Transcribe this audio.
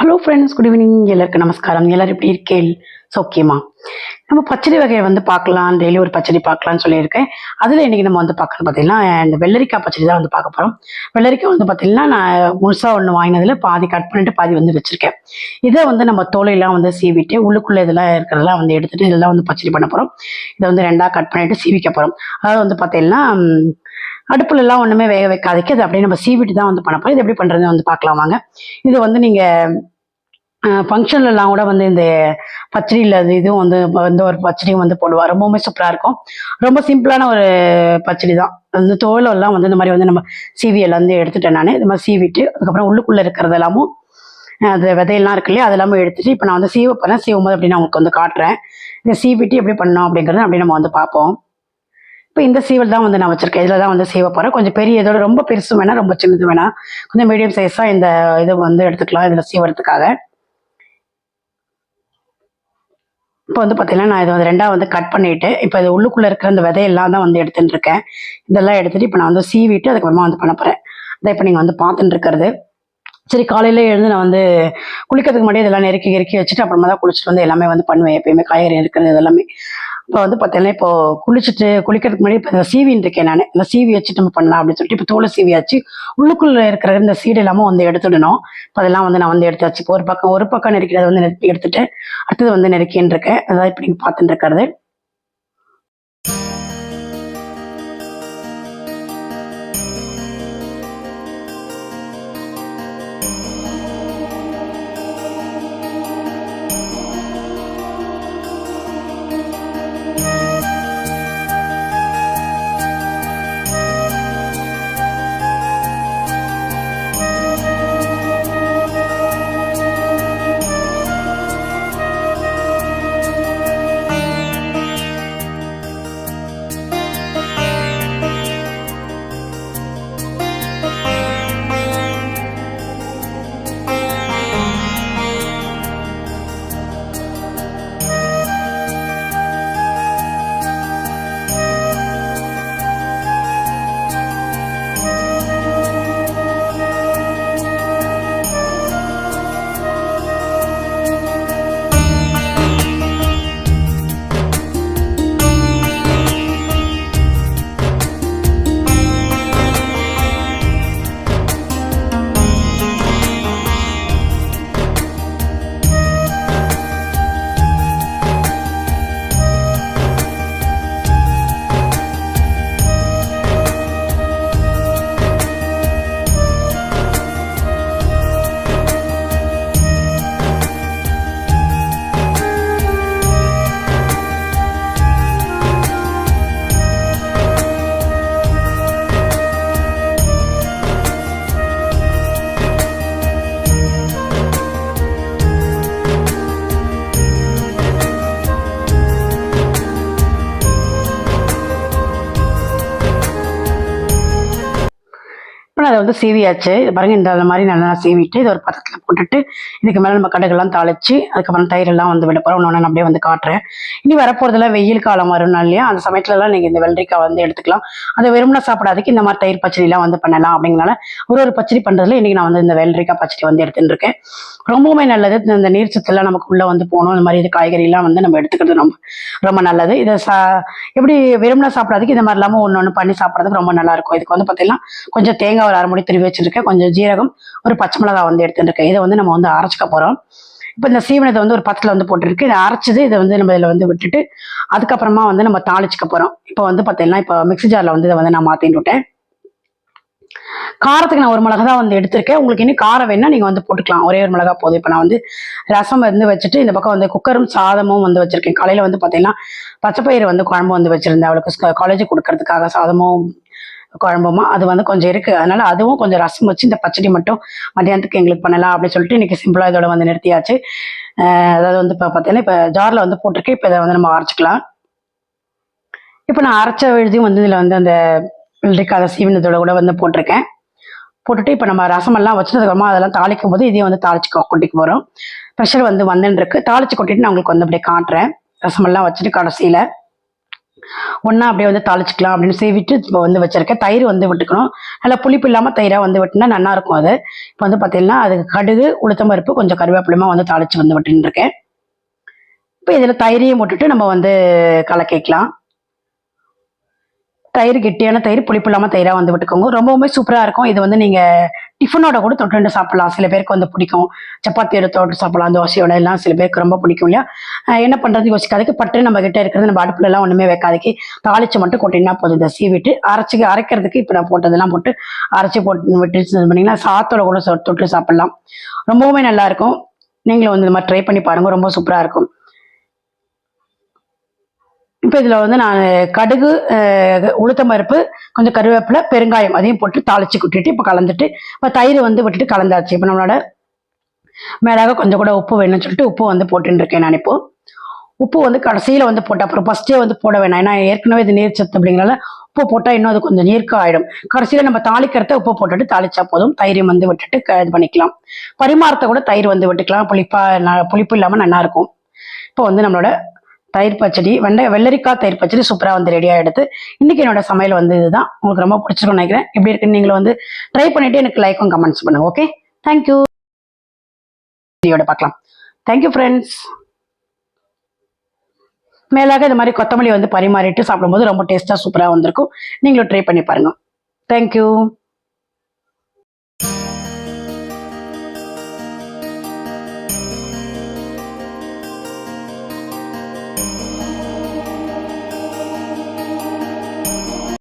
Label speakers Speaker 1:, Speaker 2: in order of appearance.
Speaker 1: Hello friends good evening எல்லாருக்கும் நமஸ்காரம். எல்லாரும் எப்படி இருக்கேன் சௌக்கியமா? நம்ம பச்சடி வகையை வந்து பார்க்கலாம். டெய்லி ஒரு பச்சடி பார்க்கலாம்னு சொல்லியிருக்கேன். அதில் இன்றைக்கி நம்ம வந்து பார்க்கணும் பார்த்தீங்கன்னா இந்த வெள்ளரிக்காய் பச்சடி தான் வந்து பார்க்க போகிறோம் வெள்ளரிக்காய் வந்து பார்த்தீங்கன்னா நான் முழுசாக ஒன்று வாங்கினதில் பாதி கட் பண்ணிட்டு பாதி வந்து வச்சுருக்கேன். இதை வந்து நம்ம தோலையெல்லாம் வந்து சீவிட்டு உள்ளுக்குள்ளே இதெல்லாம் இருக்கிறதெல்லாம் வந்து எடுத்துட்டு இதெல்லாம் வந்து பச்சடி பண்ண போகிறோம் இதை வந்து ரெண்டாக கட் பண்ணிட்டு சீவிக்க போகிறோம் அதாவது வந்து பார்த்தீங்கன்னா ம், அடுப்புல எல்லாம் ஒன்றுமே வேக வைக்காதக்கு அது அப்படியே நம்ம சீவிட்டு தான் வந்து பண்ணப்போம். இது எப்படி பண்ணுறது வந்து பார்க்கலாம் வாங்க. இது வந்து நீங்கள் ஃபங்க்ஷன்லலாம் கூட வந்து இந்த பச்சடியில் அது இதுவும் வந்து வந்து ஒரு பச்சடியும் வந்து போடுவா. ரொம்பவுமே சூப்பராக இருக்கும். ரொம்ப சிம்பிளான ஒரு பச்சடி தான். இந்த தோலெல்லாம் வந்து இந்த மாதிரி வந்து நம்ம சீவி வந்து எடுத்துட்டேன் நான். இந்த மாதிரி சீவிட்டு அதுக்கப்புறம் உள்ளுக்குள்ளே இருக்கிறது எல்லாமும் அது விதையெல்லாம் இருக்கு இல்லையா? அதெல்லாமே எடுத்துட்டு இப்போ நான் வந்து சீவ போகிறேன் சீவும் போது அப்படி நான் உங்களுக்கு வந்து காட்டுறேன். இதை சீவிட்டு எப்படி பண்ணோம் அப்படிங்கிறத அப்படி நம்ம வந்து பார்ப்போம். இப்போ இந்த சீவல் தான் வந்து நான் வச்சிருக்கேன். இதில் தான் வந்து சீவ போகிறேன் கொஞ்சம் பெரிய இதோட ரொம்ப பெருசு வேணாம் ரொம்ப சின்னது வேணாம். கொஞ்சம் மீடியம் சைஸாக இந்த இது வந்து எடுத்துக்கலாம் இதில் சீவறதுக்காக. இப்போ வந்து பார்த்தீங்கன்னா நான் இதை வந்து ரெண்டாக வந்து கட் பண்ணிட்டு இப்போ இது உள்ளுக்குள்ளே இருக்கிற அந்த விதையெல்லாம் தான் வந்து எடுத்துட்டு இருக்கேன். இதெல்லாம் எடுத்துட்டு இப்போ நான் வந்து சீவிட்டு அதுக்கப்புறமா வந்து பண்ண போகிறேன் அதை இப்போ நீங்கள் வந்து பார்த்துட்டு இருக்கிறது. சரி காலையில் எழுந்து நான் வந்து குளிக்கிறதுக்கு முன்னாடி இதெல்லாம் நெருக்கி இறுக்கி வச்சுட்டு அப்புறமா தான் குளிச்சுட்டு வந்து எல்லாமே வந்து பண்ணுவேன். எப்பயுமே காய்கறி இருக்கிறது இதெல்லாமே. இப்போ வந்து பார்த்தீங்கன்னா இப்போ குளிச்சுட்டு குளிக்கிறதுக்கு முன்னாடி இப்போ சீவின்னு இருக்கேன் நான். இந்த சீவி வச்சுட்டு நம்ம பண்ணலாம் அப்படின்னு சொல்லிட்டு இப்போ தோலை சீவியாச்சு உள்ளுக்குள்ள இருக்கிற இந்த சீடு எல்லாமே வந்து எடுத்துடணும். இப்போ அதெல்லாம் வந்து நான் வந்து எடுத்தாச்சு இப்போ ஒரு பக்கம் ஒரு பக்கம் நெருக்கிறத வந்து நெருக்கி எடுத்துட்டு அடுத்தது வந்து நெருக்கின்னு இருக்கேன். அதான் இப்படி பார்த்துட்டு இருக்கிறது. அதை வந்து சீவியாச்சு. இது பாருங்க இந்த மாதிரி நல்லா சீவிட்டு இது ஒரு பதத்தில் போட்டுட்டு இதுக்கு மேலே நம்ம கடுகெல்லாம் தாளிச்சு அதுக்கப்புறம் தயிரெல்லாம் வந்து விட போகிறோம் ஒன்று ஒன்று அப்படியே வந்து காட்டுறேன். இனி வரப்போகிறதுலாம் வெயில் காலம் வரும் இல்லையா? அந்த சமயத்துலலாம் நீங்கள் இந்த வெள்ளரிக்காய் வந்து எடுத்துக்கலாம். அதை வெறுமனை சாப்பிடாதுக்கு இந்த மாதிரி தயிர் பச்சடிலாம் வந்து பண்ணலாம் அப்படிங்கனால ஒரு ஒரு பச்சடி பண்ணுறதுல இன்றைக்கி நான் வந்து இந்த வெள்ளரிக்காய் பச்சடி வந்து எடுத்துட்டு இருக்கேன். ரொம்பவுமே நல்லது. இந்த- நீர் சத்துலாம் நமக்கு உள்ளே வந்து போகணும். இந்த மாதிரி இது காய்கறிலாம் வந்து நம்ம எடுத்துக்கிறது ரொம்ப ரொம்ப நல்லது. இதை சா எப்படி விரும்பினா சாப்பிடாததுக்கு இந்த மாதிரி இல்லாமல் ஒன்று ஒன்று பண்ணி சாப்பிட்றதுக்கு ரொம்ப நல்லா இருக்கும். இதுக்கு வந்து பார்த்தீங்கன்னா கொஞ்சம் தேங்காய் ஒரு அரை திருவி வச்சிருக்கேன். கொஞ்சம் ஜீரகம் ஒரு பச்சை மிளகா வந்து எடுத்துருக்கேன் இதை வந்து நம்ம வந்து அரைச்சிக்க போகிறோம் இப்போ இந்த சீவனத்தை வந்து ஒரு பத்தில் வந்து போட்டுருக்கு. இதை அரைச்சது இதை வந்து நம்ம இதில் வந்து விட்டுட்டு அதுக்கப்புறமா வந்து நம்ம தாளிச்சிக்க போகிறோம் இப்போ வந்து பார்த்தீங்கன்னா இப்போ மிக்ஸி ஜாரில் வந்து இதை வந்து நான் மாற்றிட்டு விட்டேன். காரத்துக்கு நான் ஒரு மிளகா தான் வந்து எடுத்திருக்கேன். உங்களுக்கு இன்னும் காரம் வேணா நீங்கள் வந்து போட்டுக்கலாம். ஒரே ஒரு மிளகா போதும். இப்போ நான் வந்து ரசம் வந்து வச்சுட்டு இந்த பக்கம் வந்து குக்கரும் சாதமும் வந்து வச்சிருக்கேன். காலையில் வந்து பார்த்தீங்கன்னா பச்சைப்பயிறு வந்து குழம்பு வந்து வச்சிருந்தேன். அவளுக்கு காலேஜ் கொடுக்கறதுக்காக சாதமும் குழம்புமா? அது வந்து கொஞ்சம் இருக்குது அதனால் அதுவும் கொஞ்சம் ரசம் வச்சு இந்த பச்சடி மட்டும் மத்தியானத்துக்கு எங்களுக்கு பண்ணலாம் அப்படின்னு சொல்லிட்டு இன்னைக்கு சிம்பிளாக இதோட வந்து நிறுத்தியாச்சு. அதாவது வந்து இப்போ பார்த்தீங்கன்னா இப்போ ஜாரில் வந்து போட்டிருக்கேன் இப்போ இதை வந்து நம்ம அரைச்சிக்கலாம். இப்போ நான் அரைச்ச விழுதியும் வந்து இதில் வந்து அந்த வெள்ளரிக்காய் சீவினத்தோட கூட வந்து போட்டிருக்கேன். போட்டுட்டு இப்போ நம்ம ரசமெல்லாம் வச்சதுக்கப்புறமா அதெல்லாம் தாளிக்கும் போது இதையும் வந்து தாளிச்சு கொ- போகிறோம் ப்ரெஷர் வந்து வந்துன்னு இருக்கு. தாளிச்சு கொட்டிட்டு நான் உங்களுக்கு வந்து அப்படியே காட்டுறேன். ரசமெல்லாம் வச்சுட்டு கடைசியில் ஒன்றா அப்படியே வந்து தாளிச்சிக்கலாம் அப்படின்னு சீவிட்டு இப்போ வந்து வச்சிருக்கேன் தயிர் வந்து விட்டுக்கணும். நல்லா புளிப்பு இல்லாமல் தயிராக வந்து விட்டுனா நல்லா இருக்கும் அது. இப்போ வந்து பார்த்தீங்கன்னா அதுக்கு கடுகு உளுத்தம் பருப்பு கொஞ்சம் கருவேப்பிலமா வந்து தாளிச்சு வந்து விட்டுருக்கேன் இப்போ இதில் தயிரையும் போட்டுட்டு நம்ம வந்து கலக்கிக்கலாம். தயிர் கெட்டியான தயிர் புளிப்பு இல்லாமல் தயிராக வந்து விட்டுக்கோங்க. ரொம்பவுமே சூப்பராக இருக்கும். இது வந்து நீங்கள் டிஃபனோட கூட தொட்டு சாப்பிடலாம். சில பேருக்கு வந்து பிடிக்கும். சப்பாத்தியோட தொட்டு சாப்பிடலாம். தோசையோட எல்லாம் சில பேருக்கு ரொம்ப பிடிக்கும் இல்லையா? என்ன பண்ணுறது யோசிக்காதுக்கு பட்டு நம்ம கிட்ட இருக்கிறது நம்ம அடுப்புல எல்லாம் ஒன்றுமே வைக்காதுக்கு தாளிச்சு மட்டும் கொட்டினா போதும். இதை சீவிட்டு அரைச்சி அரைக்கிறதுக்கு இப்போ நான் போட்டதெல்லாம் போட்டு அரைச்சி போட்டு விட்டு இது பண்ணிங்கன்னா சாத்தோட கூட சொ- தொட்டு சாப்பிடலாம். ரொம்பவுமே நல்லா இருக்கும். நீங்களும் வந்து இந்த மாதிரி ட்ரை பண்ணி பாருங்க. ரொம்ப சூப்பராக இருக்கும். இப்போ இதில் வந்து நான் கடுகு உளுத்தம் பருப்பு கொஞ்சம் கருவேப்பிலை பெருங்காயம் அதையும் போட்டு தாளிச்சு கொட்டிட்டு இப்போ கலந்துட்டு இப்போ தயிர் வந்து விட்டுட்டு கலந்தாச்சு. இப்போ நம்மளோட மேலாக கொஞ்சம் கூட உப்பு வேணும்னு சொல்லிட்டு உப்பு வந்து போட்டுன்னு இருக்கேன் நான் இப்போ. உப்பு வந்து கடைசியில் வந்து போட்ட அப்புறம் ஃபஸ்ட்டே வந்து போட வேணாம். ஏன்னா ஏற்கனவே இது நீர் சத்து அப்படிங்கிறனால உப்பு போட்டால் இன்னும் அது கொஞ்சம் நீர்க்க ஆகிடும் கடைசியில் நம்ம தாளிக்கிறத உப்பு போட்டுட்டு தாளிச்சா போதும். தயிரையும் வந்து விட்டுட்டு இது பண்ணிக்கலாம். பரிமாறத்தை கூட தயிர் வந்து விட்டுக்கலாம். புளிப்பா புளிப்பு இல்லாமல் நல்லாயிருக்கும். இப்போ வந்து நம்மளோட தயிர் பச்சடி வெண்டை வெள்ளரிக்காய் தயிர் பச்சடி சூப்பராக வந்து ரெடியாக எடுத்து இன்றைக்கி என்னோட சமையல் வந்து இதுதான். உங்களுக்கு ரொம்ப பிடிச்சிருக்கும்னு நினைக்கிறேன். எப்படி இருக்குன்னு நீங்களும் வந்து ட்ரை பண்ணிட்டு எனக்கு லைக்கும் கமெண்ட்ஸ் பண்ணுங்கள் ஓகே தேங்க்யூ வீடியோட பார்க்கலாம். தேங்க்யூ ஃப்ரெண்ட்ஸ் மேலாக இந்த மாதிரி கொத்தமல்லி வந்து பரிமாறிட்டு சாப்பிடும்போது ரொம்ப டேஸ்ட்டாக சூப்பராக வந்திருக்கும். நீங்களும் ட்ரை பண்ணி பாருங்க. தேங்க்யூ